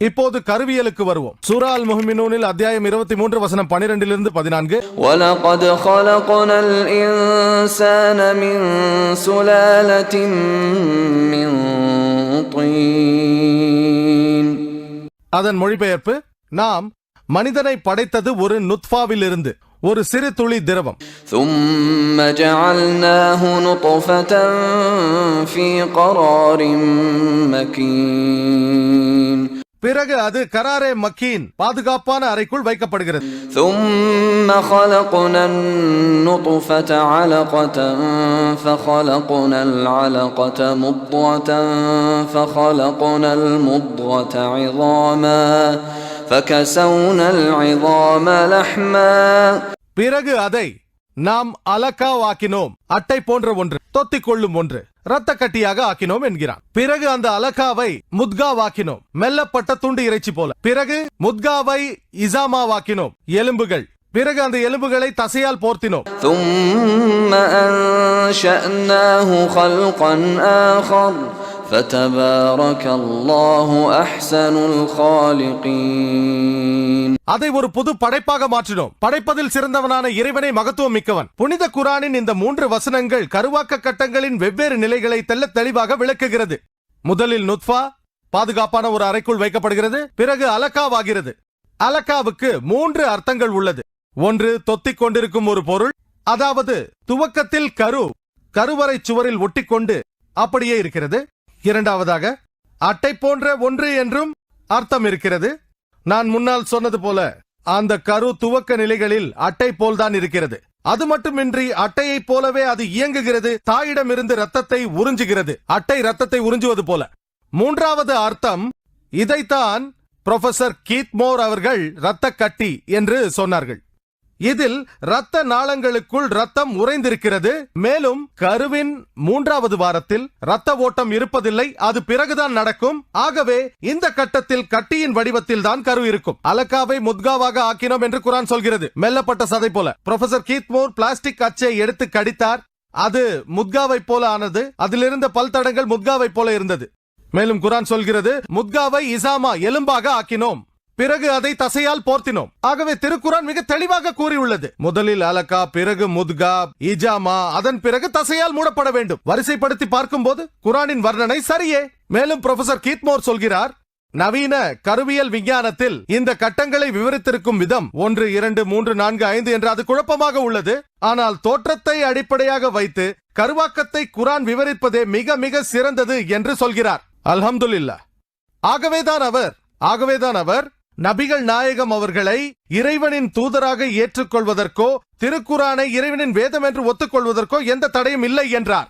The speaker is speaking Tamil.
இப்போது கருவியலுக்கு வருவோம் சூரா அல் முஹ்மினூனில் அத்தியாயம் இருபத்தி மூன்று வசனம் பனிரெண்டிலிருந்து பதினான்கு ولقد خلقنا الإنسان من سلالة من طين அதன் மொழிபெயர்ப்பு நாம் மனிதனை படைத்தது ஒரு நுத்ஃபாவிலிருந்து ஒரு சிறு துளி திரவம் ثم جعلناه نطفة في قرار مكين பிறகு அது கராரே மக்கீன் பாதுகாப்பான அறைக்குள் வைக்கப்படுகிறது ثم خلقنا النطفة علقة فخلقنا العلقة مضغة فخلقنا المضغة عظاما فكسونا العظام لحما பிறகு அதை நாம் அலக்கா ஆக்கினோம் அட்டை போன்ற ஒன்று தொத்திக் கொள்ளும் ஒன்று இரத்த கட்டியாக ஆக்கினோம் என்கிறான் பிறகு அந்த அலக்காவை முத்காவாக்கினோம் மெல்லப்பட்ட துண்டு இறைச்சி போல பிறகு முத்காவை இசாமாவாக்கினோம் எலும்புகள் பிறகு அந்த எலும்புகளை தசையால் போர்த்தினோம் ثم أنشأناه خلقا آخر அதை ஒரு புது படைப்பாக மாற்றினோம். படைப்பதில் சிறந்தவனான இறைவனை மகத்துவம் மிக்கவன். புனித குரானின் இந்த மூன்று வசனங்கள் கருவாக்க கட்டங்களின் வெவ்வேறு நிலைகளை தெல்ல தெளிவாக விளக்குகிறது. முதலில் நுத்ஃபா பாதுகாப்பான ஒரு அறைக்குள் வைக்கப்படுகிறது பிறகு அலக்காவாகிறது அலக்காவுக்கு மூன்று அர்த்தங்கள் உள்ளது. ஒன்று தொத்திக் கொண்டிருக்கும் ஒரு பொருள் அதாவது துவக்கத்தில் கரு கருவறை சுவரில் ஒட்டிக்கொண்டு அப்படியே இருக்கிறது. இரண்டாவதாக அட்டை போன்ற ஒன்று என்றும் அர்த்தம் இருக்கிறது. நான் முன்னால் சொன்னது போல அந்த கரு துவக்க நிலைகளில் அட்டை போல்தான் இருக்கிறது. அது மட்டுமின்றி அட்டையைப் போலவே அது இயங்குகிறது. தாயிடமிருந்து ரத்தத்தை உறிஞ்சுகிறது. அட்டை ரத்தத்தை உறிஞ்சுவது போல. மூன்றாவது அர்த்தம் இதைத்தான் ப்ரொஃபசர் கீத்மோர் அவர்கள் இரத்த கட்டி என்று சொன்னார்கள். இதில் இரத்த நாளங்களுக்குள் ரத்தம் உறைந்திருக்கிறது. மேலும் கருவின் மூன்றாவது வாரத்தில் இரத்த ஓட்டம் இருப்பதில்லை. அது பிறகுதான் நடக்கும். ஆகவே இந்த கட்டத்தில் கட்டியின் வடிவத்தில் தான் கரு இருக்கும். அலக்காவை முத்காவாக ஆக்கினோம் என்று குரான் சொல்கிறது. மெல்லப்பட்ட சதை போல. ப்ரொஃபசர் கீத்மோர் பிளாஸ்டிக் அச்சை எடுத்து கடித்தார். அது முத்காவை போல ஆனது. அதிலிருந்த பல் தடங்கள் முத்காவை போல இருந்தது. மேலும் குரான் சொல்கிறது முத்காவை இசாமா எலும்பாக ஆக்கினோம். பிறகு அதை தசையால் போர்த்தினோம். ஆகவே திருக்குரான் மிக தெளிவாக கூறியுள்ளது. முதலில் அலக்கா பிறகு முத்கா இஜாமா அதன் பிறகு தசையால் மூடப்பட வேண்டும். வரிசைப்படுத்தி பார்க்கும்போது குரானின் வர்ணனை சரியே. மேலும் ப்ரொஃபசர் கீத்மோர் சொல்கிறார் நவீன கருவியல் விஞ்ஞானத்தில் இந்த கட்டங்களை விவரித்திருக்கும் விதம் ஒன்று இரண்டு மூன்று நான்கு ஐந்து என்று அது குழப்பமாக உள்ளது. ஆனால் தோற்றத்தை அடிப்படையாக வைத்து கருவாக்கத்தை குரான் விவரிப்பதே மிக மிக சிறந்தது என்று சொல்கிறார். அல்ஹம்துல்லா ஆகவேதான் அவர் ஆகவேதான் அவர் நபிகள் நாயகம் அவர்களை இறைவனின் தூதராக ஏற்றுக்கொள்வதற்கோ திருக்குரானை இறைவனின் வேதம் என்று ஒத்துக்கொள்வதற்கோ எந்த தடையும் இல்லை என்றார்.